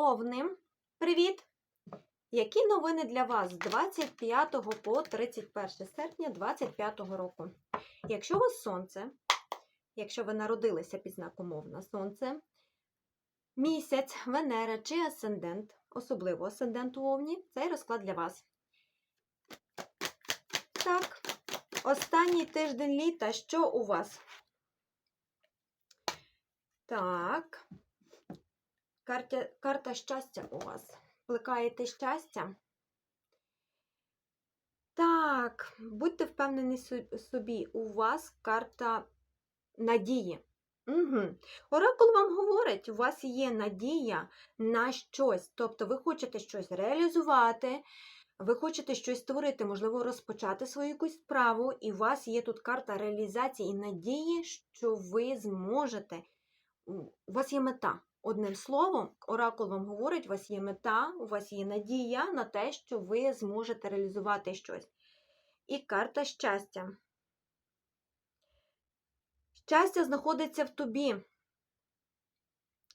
Овни, привіт! Які новини для вас з 25 по 31 серпня 2025 року? Якщо у вас сонце, якщо ви народилися під знаком Овна, сонце, місяць, Венера чи асцендент, особливо асцендент у Овні, цей розклад для вас. Так, останній тиждень літа, що у вас? Так. Карта, карта щастя у вас. Плекаєте щастя? Так, будьте впевнені собі, у вас карта надії. Угу. Оракул вам говорить, у вас є надія на щось. Тобто ви хочете щось реалізувати, ви хочете щось створити, можливо, розпочати свою якусь справу, і у вас є тут карта реалізації і надії, що ви зможете. У вас є мета. Одним словом, оракул вам говорить, у вас є мета, у вас є надія на те, що ви зможете реалізувати щось. І карта щастя. Щастя знаходиться в тобі.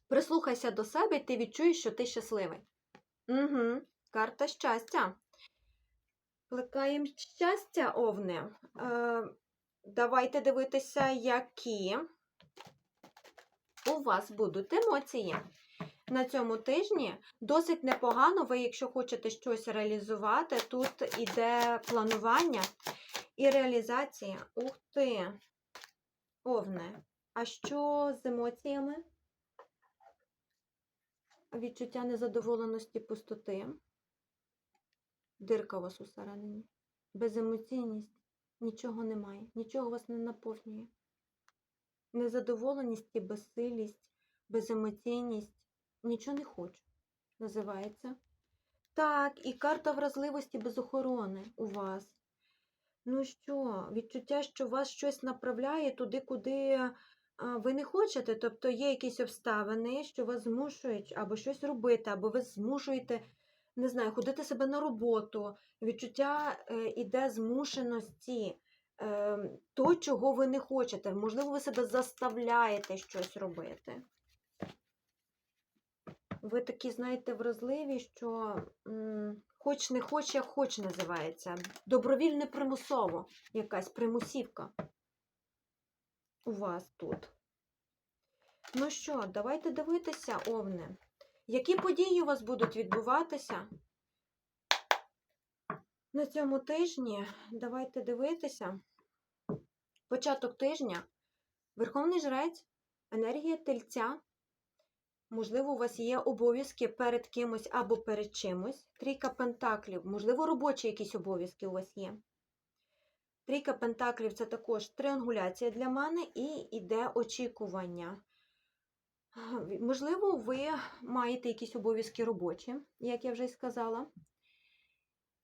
Прислухайся до себе, і ти відчуєш, що ти щасливий. Угу. Карта щастя. Плекаємо щастя, овне. Е, давайте дивитися, які у вас будуть емоції. На цьому тижні досить непогано, ви, якщо хочете щось реалізувати, тут іде планування і реалізація. Ух ти! Овне. А що з емоціями? Відчуття незадоволеності пустоти. Дирка у вас усередині. Беземоційність. Нічого немає. Нічого вас не наповнює. Незадоволеність і безсилість, беземоційність. Нічого не хочу. Називається. Так, і карта вразливості без охорони у вас. Ну що, відчуття, що вас щось направляє туди, куди ви не хочете. Тобто є якісь обставини, що вас змушують або щось робити, або ви змушуєте, не знаю, ходити себе на роботу. Відчуття е, іде змушеності то, чого ви не хочете. Можливо, ви себе заставляєте щось робити. Ви такі, знаєте, вразливі, що хоч не хоч, як хоч називається. Добровільне примусово, якась примусівка у вас тут. Ну що, давайте дивитися, Овне. Які події у вас будуть відбуватися на цьому тижні? Давайте дивитися. Початок тижня. Верховний жрець, енергія тельця. Можливо, у вас є обов'язки перед кимось або перед чимось. Трійка пентаклів, можливо, робочі якісь обов'язки у вас є. Трійка пентаклів це також триангуляція для мене і йде очікування. Можливо, ви маєте якісь обов'язки робочі, як я вже й сказала.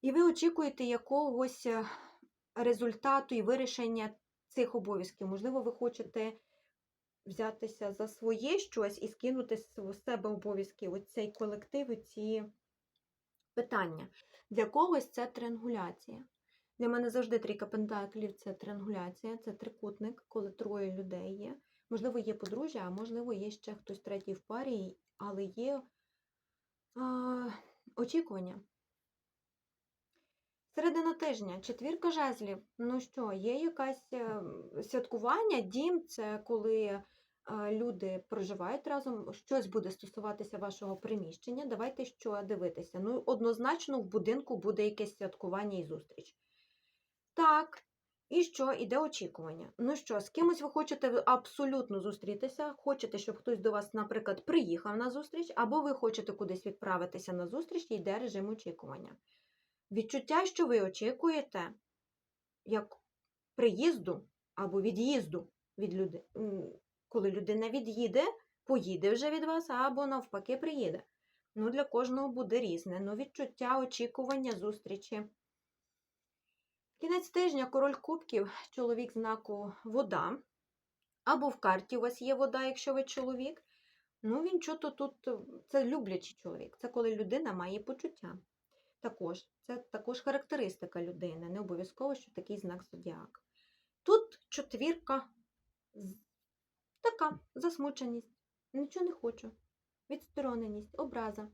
І ви очікуєте якогось е, результату і вирішення цих обов'язків. Можливо, ви хочете взятися за своє щось і скинути з себе обов'язки, оцей колектив, ці питання. Для когось це триангуляція. Для мене завжди трійка пентаклів це триангуляція, це трикутник, коли троє людей є. Можливо, є подружжя, а можливо, є ще хтось третій в парі, але є а, очікування. Середина тижня, четвірка жезлів. Ну що, є якесь е, святкування, дім це коли е, люди проживають разом, щось буде стосуватися вашого приміщення. Давайте що дивитися. Ну, однозначно, в будинку буде якесь святкування і зустріч. Так, і що? Іде очікування. Ну що, з кимось ви хочете абсолютно зустрітися, хочете, щоб хтось до вас, наприклад, приїхав на зустріч, або ви хочете кудись відправитися на зустріч, і йде режим очікування. Відчуття, що ви очікуєте, як приїзду або від'їзду від люди... коли людина від'їде, поїде вже від вас, або навпаки приїде. Ну, для кожного буде різне. Ну, відчуття, очікування, зустрічі. Кінець тижня король кубків, чоловік знаку вода. Або в карті у вас є вода, якщо ви чоловік. Ну, він чого тут, це люблячий чоловік. Це коли людина має почуття. Також, це також характеристика людини, не обов'язково, що такий знак зодіака. Тут четвірка, така засмученість. Нічого не хочу. відстороненість, образа.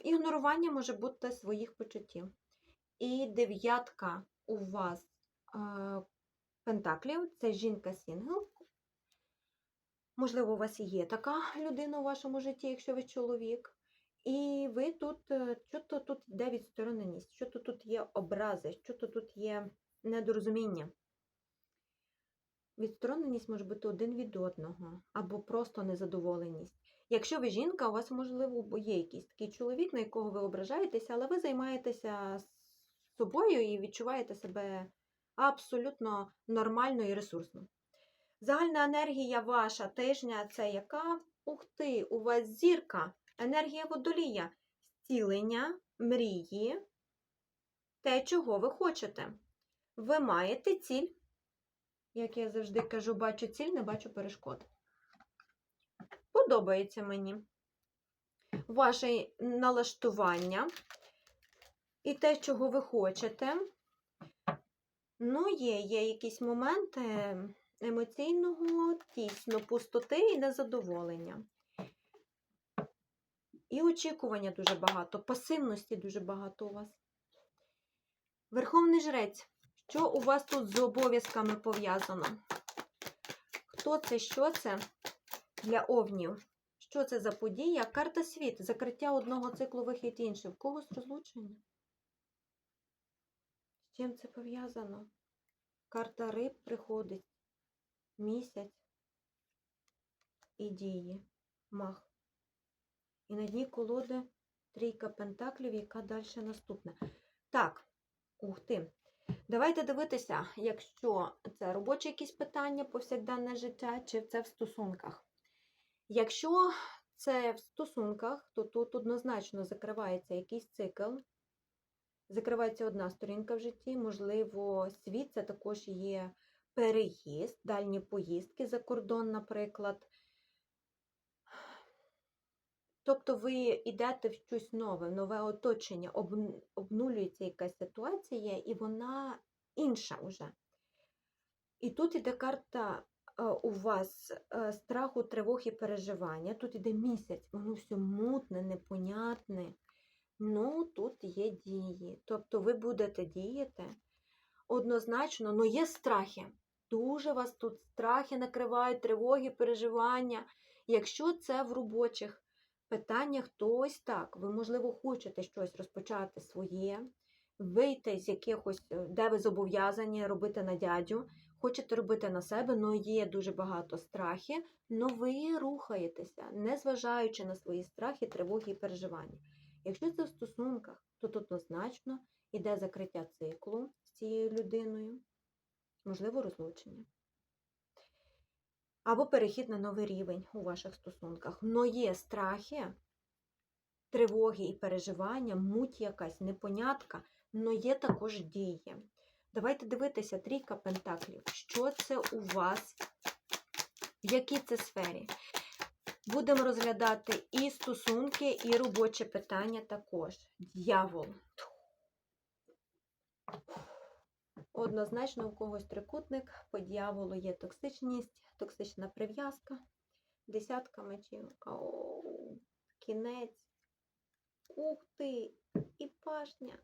Ігнорування може бути своїх почуттів. І дев'ятка у вас пентаклів це жінка сінгл. Можливо, у вас є така людина у вашому житті, якщо ви чоловік. І ви тут, е, що-то тут йде відстороненість, що-то тут є образи, що-то тут є недорозуміння. Відстороненість може бути один від одного, або просто незадоволеність. Якщо ви жінка, у вас, можливо, є якийсь такий чоловік, на якого ви ображаєтеся, але ви займаєтеся собою і відчуваєте себе абсолютно нормально і ресурсно. Загальна енергія ваша тижня це яка? Ух ти, у вас зірка, енергія водолія, зцілення, мрії, те, чого ви хочете. Ви маєте ціль. Як я завжди кажу, бачу ціль, не бачу перешкод. Подобається мені ваше налаштування і те, чого ви хочете. Ну, є, є якісь моменти емоційного, тісно, пустоти і незадоволення. І очікування дуже багато, пасивності дуже багато у вас. Верховний жрець. Що у вас тут з обов'язками пов'язано? Хто це, що це для овнів? Що це за подія? Карта світ, закриття одного циклу вихід інший. В когось розлучення? З чим це пов'язано? Карта риб приходить. Місяць і дії. Мах. І на дні колоди трійка пентаклів, яка далі наступна. Так, ух ти. Давайте дивитися, якщо це робочі якісь питання, повсякденне життя, чи це в стосунках. Якщо це в стосунках, то тут однозначно закривається якийсь цикл, закривається одна сторінка в житті, можливо, світ це також є переїзд, дальні поїздки за кордон, наприклад. Тобто ви йдете в щось нове, нове оточення, обн- обнулюється якась ситуація, і вона інша вже. І тут іде карта е, у вас е, страху, тривог і переживання. Тут іде місяць, воно все мутне, непонятне. Ну, тут є дії. Тобто ви будете діяти однозначно, ну є страхи. Дуже вас тут страхи накривають, тривоги, переживання. Якщо це в робочих питаннях, то ось так. Ви, можливо, хочете щось розпочати своє, вийти з якихось, е, де ви зобов'язані робити на дядю, хочете робити на себе, але є дуже багато страхів, але ви рухаєтеся, незважаючи на свої страхи, тривоги і переживання. Якщо це в стосунках, то тут однозначно йде закриття циклу з цією людиною, можливо, розлучення. Або перехід на новий рівень у ваших стосунках. Но є страхи, тривоги і переживання, муть якась непонятка, но є також дії. Давайте дивитися трійка пентаклів. Що це у вас? В якій це сфері? Будемо розглядати і стосунки, і робоче питання також. Д'явол. Однозначно, у когось трикутник, по дьяволу є токсичність, токсична прив'язка, десятка мечів, Оу, кінець. Ух ти! І пашня.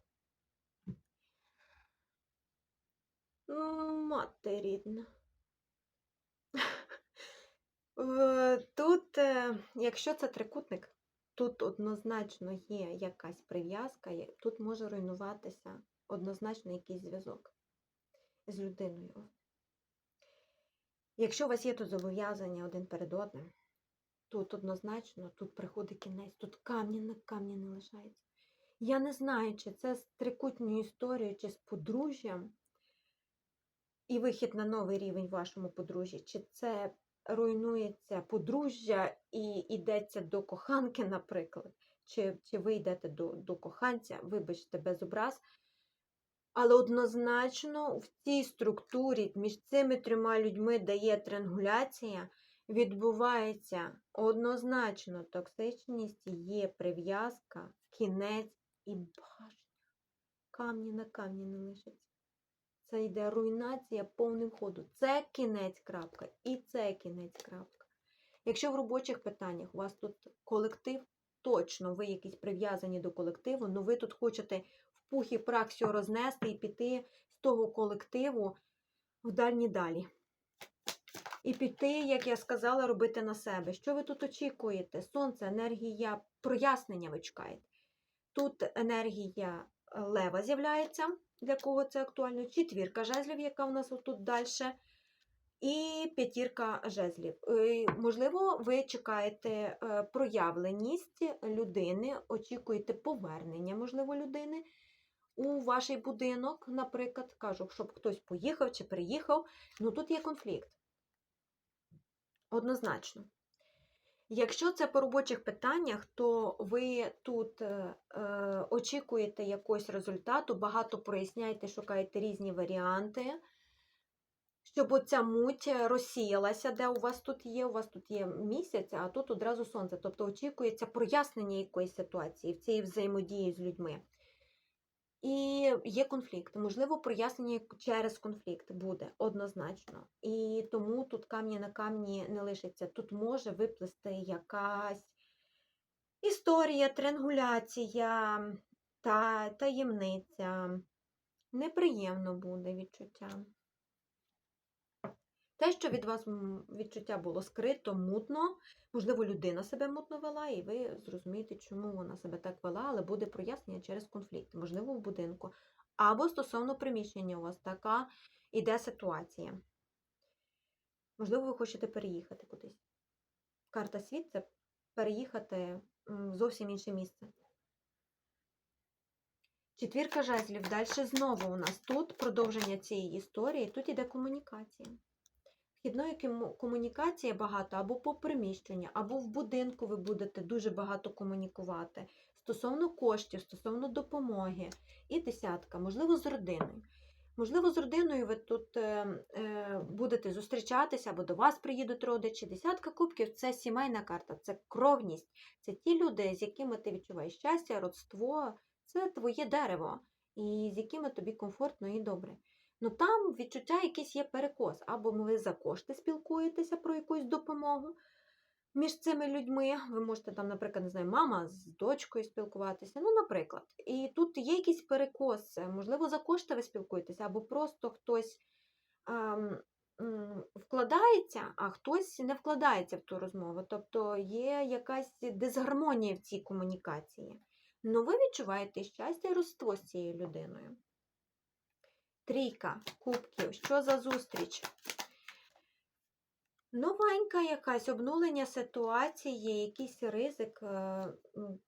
М, Мати рідна. Тут, е, якщо це трикутник, тут однозначно є якась прив'язка, тут може руйнуватися однозначно якийсь зв'язок з людиною. Якщо у вас є тут зобов'язання один перед одним, тут однозначно тут приходить кінець, тут камні на камні не лишається. Я не знаю, чи це з трикутньою історією, чи з подружжям, і вихід на новий рівень вашому подружжі, чи це руйнується подружжя і йдеться до коханки, наприклад, чи, чи ви йдете до, до коханця, вибачте, без образ. Але однозначно в цій структурі між цими трьома людьми, де є триангуляція, відбувається однозначно токсичність, є прив'язка, кінець і башня. Камні на камні не лишаться. Це йде руйнація повним ходом. Це кінець крапка. І це кінець крапка. Якщо в робочих питаннях у вас тут колектив, точно ви якісь прив'язані до колективу, але ви тут хочете пух і прах все рознести і піти з того колективу в дальні далі. І піти, як я сказала, робити на себе. Що ви тут очікуєте? Сонце, енергія прояснення ви чекаєте. Тут енергія е, лева з'являється, для кого це актуально, четвірка жезлів, яка в нас отут далі, і п'ятірка жезлів. Е, Можливо, ви чекаєте е, проявленість людини, очікуєте повернення, можливо, людини у ваш будинок, наприклад, кажу, щоб хтось поїхав чи приїхав. Ну тут є конфлікт. Однозначно. Якщо це по робочих питаннях, то ви тут е, е, очікуєте якогось результату, багато проясняєте, шукаєте різні варіанти, щоб оця муть розсіялася, де у вас тут є. У вас тут є місяць, а тут одразу сонце. Тобто очікується прояснення якоїсь ситуації в цій взаємодії з людьми. І є конфлікт. Можливо, прояснення через конфлікт буде однозначно. І тому тут камні на камні не лишиться. Тут може виплисти якась історія, тренгуляція, та таємниця. Неприємно буде відчуття. Те, що від вас відчуття було скрито, мутно, можливо, людина себе мутно вела, і ви зрозумієте, чому вона себе так вела, але буде прояснення через конфлікт, можливо, в будинку. Або стосовно приміщення у вас така іде ситуація. Можливо, ви хочете переїхати кудись. Карта світ це переїхати в зовсім інше місце. Четвірка жезлів. Далі знову у нас тут продовження цієї історії. Тут іде комунікація. Вхідної кому- комунікації багато або по приміщенню, або в будинку ви будете дуже багато комунікувати стосовно коштів, стосовно допомоги. І десятка, можливо, з родиною. Можливо, з родиною ви тут е, е, будете зустрічатися, або до вас приїдуть родичі. Десятка кубків це сімейна карта, це кровність. Це ті люди, з якими ти відчуваєш щастя, родство, це твоє дерево, і з якими тобі комфортно і добре. Ну там відчуття якийсь є перекос. Або ви за кошти спілкуєтеся про якусь допомогу між цими людьми. Ви можете там, наприклад, не знаю, мама з дочкою спілкуватися. Ну, наприклад. І тут є якийсь перекос. Можливо, за кошти ви спілкуєтеся, або просто хтось ем, вкладається, а хтось не вкладається в ту розмову. Тобто є якась дисгармонія в цій комунікації. Ну, ви відчуваєте щастя і родство з цією людиною. Трійка кубків. Що за зустріч? Новенька якась обнулення ситуації, якийсь ризик, е, м,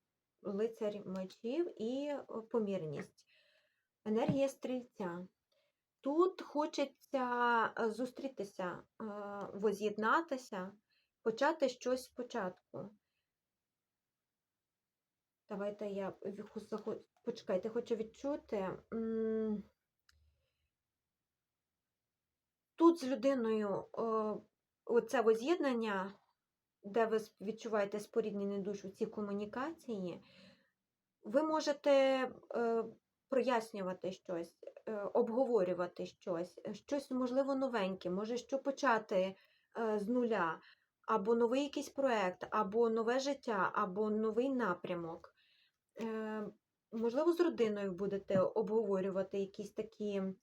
лицар мечів і е, помірність. Енергія стрільця. Тут хочеться е, зустрітися, воз'єднатися, почати щось спочатку. Давайте я почекайте, хочу відчути. м, Тут з людиною оце воз'єднання, де ви відчуваєте споріднену душу, ці комунікації, ви можете е, прояснювати щось, е, обговорювати щось, е, щось, можливо, новеньке, може, що почати е, з нуля, або новий якийсь проєкт, або нове життя, або новий напрямок. Е, можливо, з родиною будете обговорювати якісь такі е,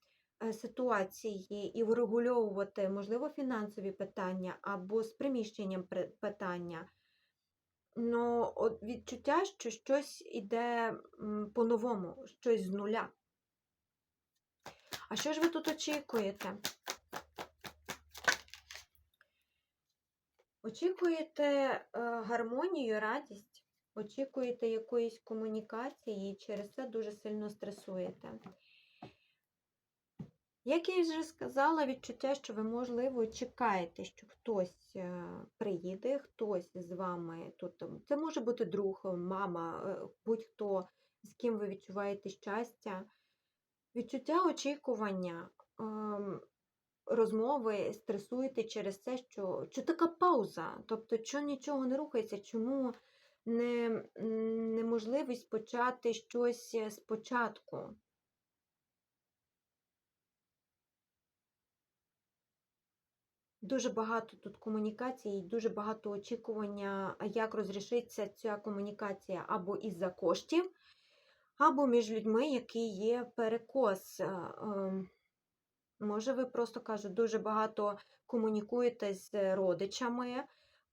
ситуації і врегульовувати, можливо, фінансові питання або з приміщенням питання. Ну, відчуття, що щось іде по-новому, щось з нуля. А що ж ви тут очікуєте? Очікуєте е, гармонію, радість, очікуєте якоїсь комунікації і через це дуже сильно стресуєте. Як я вже сказала, відчуття, що ви, можливо, чекаєте, що хтось е, приїде, хтось з вами тут. Це може бути друг, мама, е, будь-хто, з ким ви відчуваєте щастя. Відчуття очікування, ем, розмови, стресуєте через це, що, що така пауза, тобто, що нічого не рухається, чому не, неможливість почати щось е, спочатку. Дуже багато тут комунікацій, дуже багато очікування, як розрішиться ця комунікація або із-за коштів, або між людьми, які є перекос. Е, ем, Може, ви просто кажу, дуже багато комунікуєте з родичами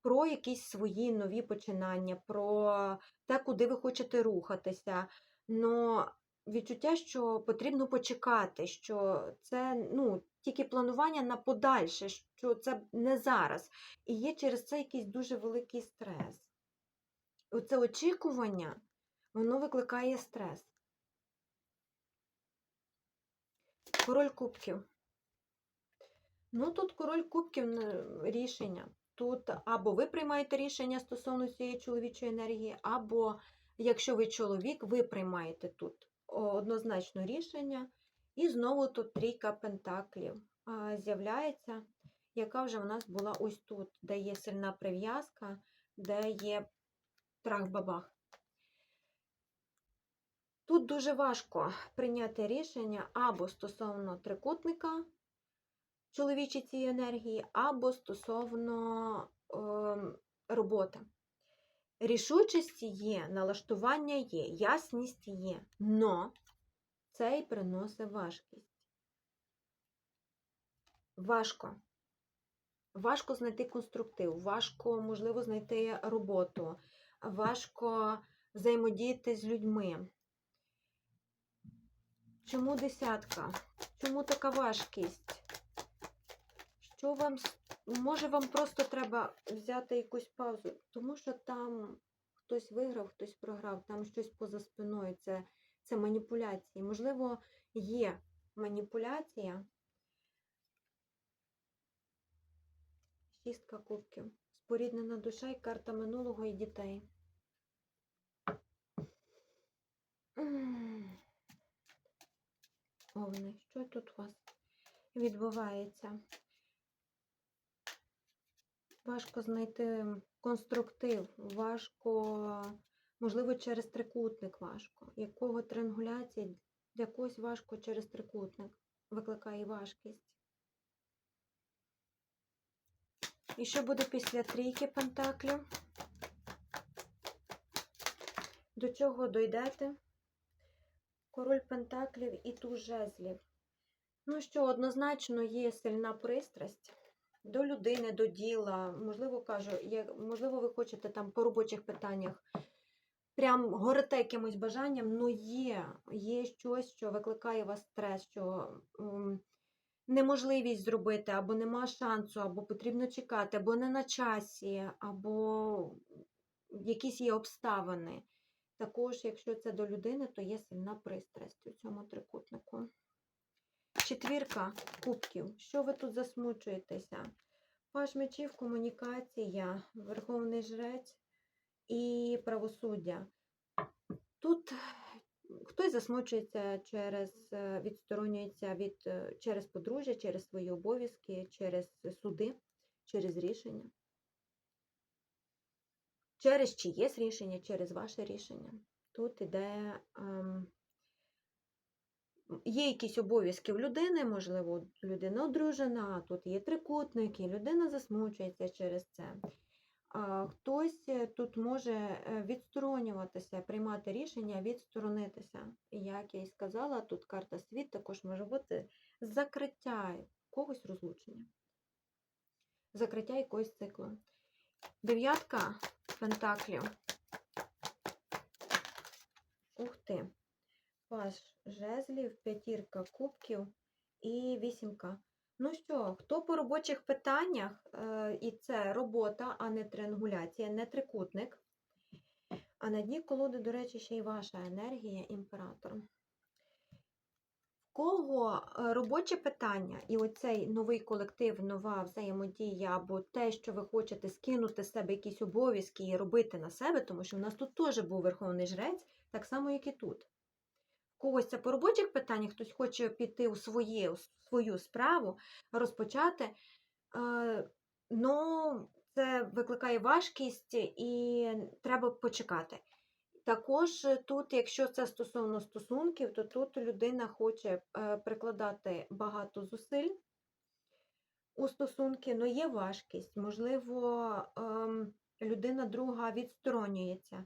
про якісь свої нові починання, про те, куди ви хочете рухатися. Но відчуття, що потрібно почекати, що це ну, тільки планування на подальше, що це не зараз. І є через це якийсь дуже великий стрес. Оце очікування, воно викликає стрес. Король кубків. Ну, тут король кубків рішення. Тут або ви приймаєте рішення стосовно цієї чоловічої енергії, або якщо ви чоловік, ви приймаєте тут однозначно рішення. І знову тут трійка пентаклів з'являється, яка вже в нас була ось тут, де є сильна прив'язка, де є трах-бабах. Тут дуже важко прийняти рішення або стосовно трикутника чоловічої цієї енергії, або стосовно ем, роботи. Рішучість є, налаштування є, ясність є, но це й приносить важкість. Важко. Важко знайти конструктив, важко, можливо, знайти роботу, важко взаємодіяти з людьми. Чому десятка? Чому така важкість? Що вам, може, вам просто треба взяти якусь паузу, тому що там хтось виграв, хтось програв, там щось поза спиною, це, це маніпуляції. Можливо, є маніпуляція. Шістка кубків. Споріднена душа і карта минулого і дітей. Овни, що тут у вас відбувається? Важко знайти конструктив, важко, можливо, через трикутник важко. Якого триангуляції для когось важко через трикутник викликає важкість. І що буде після трійки пентаклів? До чого дойдете? Король пентаклів і туз жезлів. Ну що, однозначно є сильна пристрасть до людини, до діла. Можливо, кажу, можливо, ви хочете там по робочих питаннях прям горите якимось бажанням, але є, є щось, що викликає вас стрес, що м, неможливість зробити, або нема шансу, або потрібно чекати, або не на часі, або якісь є обставини. Також, якщо це до людини, то є сильна пристрасть у цьому трикутнику. Четвірка кубків. Що ви тут засмучуєтеся? Паш мечів, комунікація, верховний жрець і правосуддя. Тут хтось засмучується через, е, відсторонюється від, е, через подружжя, через свої обов'язки, через суди, через рішення. Через чиєсь рішення, через ваше рішення. Тут іде. Ем, Є якісь обов'язки в людини, можливо, людина одружена, тут є трикутник, і людина засмучується через це. Хтось е, тут може е, відсторонюватися, приймати рішення, відсторонитися. Як я і сказала, тут карта світ також може бути закриття когось розлучення, закриття якогось циклу. Дев'ятка пентаклів. Ух ти. Паш жезлів, п'ятірка кубків і вісімка. Ну що, хто по робочих питаннях, е, і це робота, а не триангуляція, не трикутник. А на дні колоди, до речі, ще й ваша енергія, імператор. В кого е, робоче питання і оцей новий колектив, нова взаємодія, або те, що ви хочете скинути з себе якісь обов'язки і робити на себе, тому що в нас тут теж був верховний жрець, так само, як і тут когось це по робочих питаннях, хтось хоче піти у своє, у свою справу, розпочати. Ну, це викликає важкість і треба почекати. Також тут, якщо це стосовно стосунків, то тут людина хоче е, прикладати багато зусиль, у стосунки, але є важкість, можливо, ем, людина друга відсторонюється.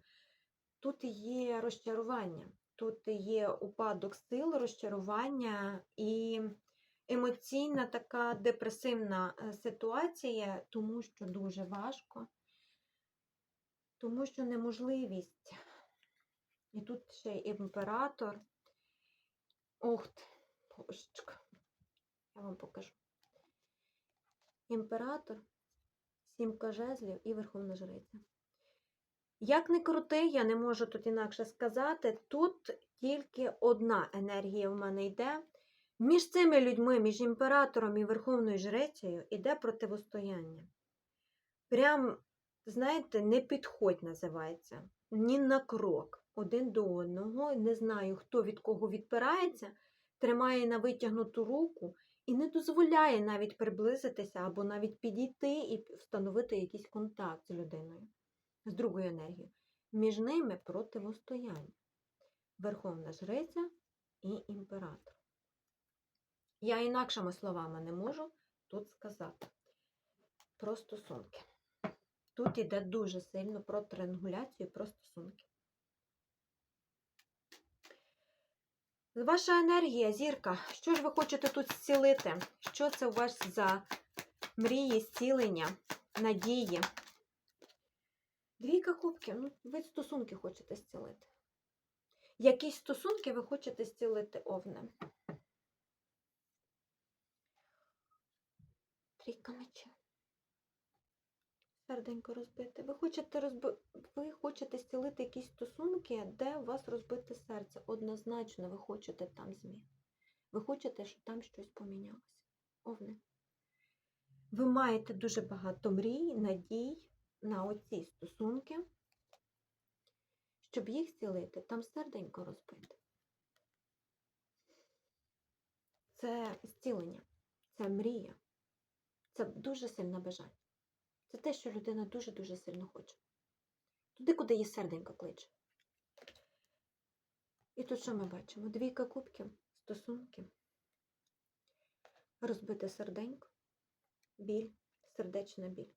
Тут є розчарування, тут є упадок сил, розчарування і емоційна така депресивна е, ситуація, тому що дуже важко, тому що неможливість. І тут ще імператор. Ти, божечка. Я вам покажу. Імператор, сімка жезлів і верховна жриця. Як не крути, я не можу тут інакше сказати. Тут тільки одна енергія в мене йде. Між цими людьми, між імператором і верховною жрицею, іде противостояння. Прям, знаєте, не підходь називається. Ні на крок один до одного. Не знаю, хто від кого відпирається, тримає на витягнуту руку і не дозволяє навіть приблизитися або навіть підійти і встановити якийсь контакт з людиною, з другою енергією. Між ними противостояння. Верховна жриця і імператор. Я інакшими словами не можу тут сказати про стосунки. Тут йде дуже сильно про триангуляцію, про стосунки. Ваша енергія, зірка, що ж ви хочете тут зцілити? Що це у вас за мрії, зцілення, надії? Двійка кубків, ну, ви стосунки хочете зцілити. Якісь стосунки ви хочете зцілити овне. Трійка мечів. Серденько розбите. Ви хочете розби... ви хочете зцілити якісь стосунки, де у вас розбите серце. Однозначно, ви хочете там змін. Ви хочете, щоб там щось помінялося. Овне. Ви маєте дуже багато мрій, надій на оці стосунки, щоб їх зцілити, там серденько розбите. Це зцілення, це мрія, це дуже сильне бажання. Це те, що людина дуже-дуже сильно хоче. Туди, куди її серденько кличе. І тут що ми бачимо? Двійка кубків, стосунки, розбите серденько, біль, сердечна біль.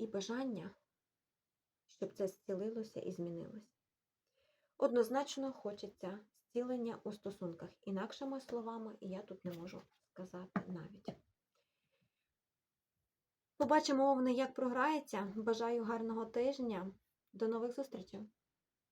І бажання, щоб це зцілилося і змінилося. Однозначно хочеться зцілення у стосунках. Інакшими словами я тут не можу сказати навіть. Побачимо, овни, як програється. Бажаю гарного тижня. До нових зустрічей!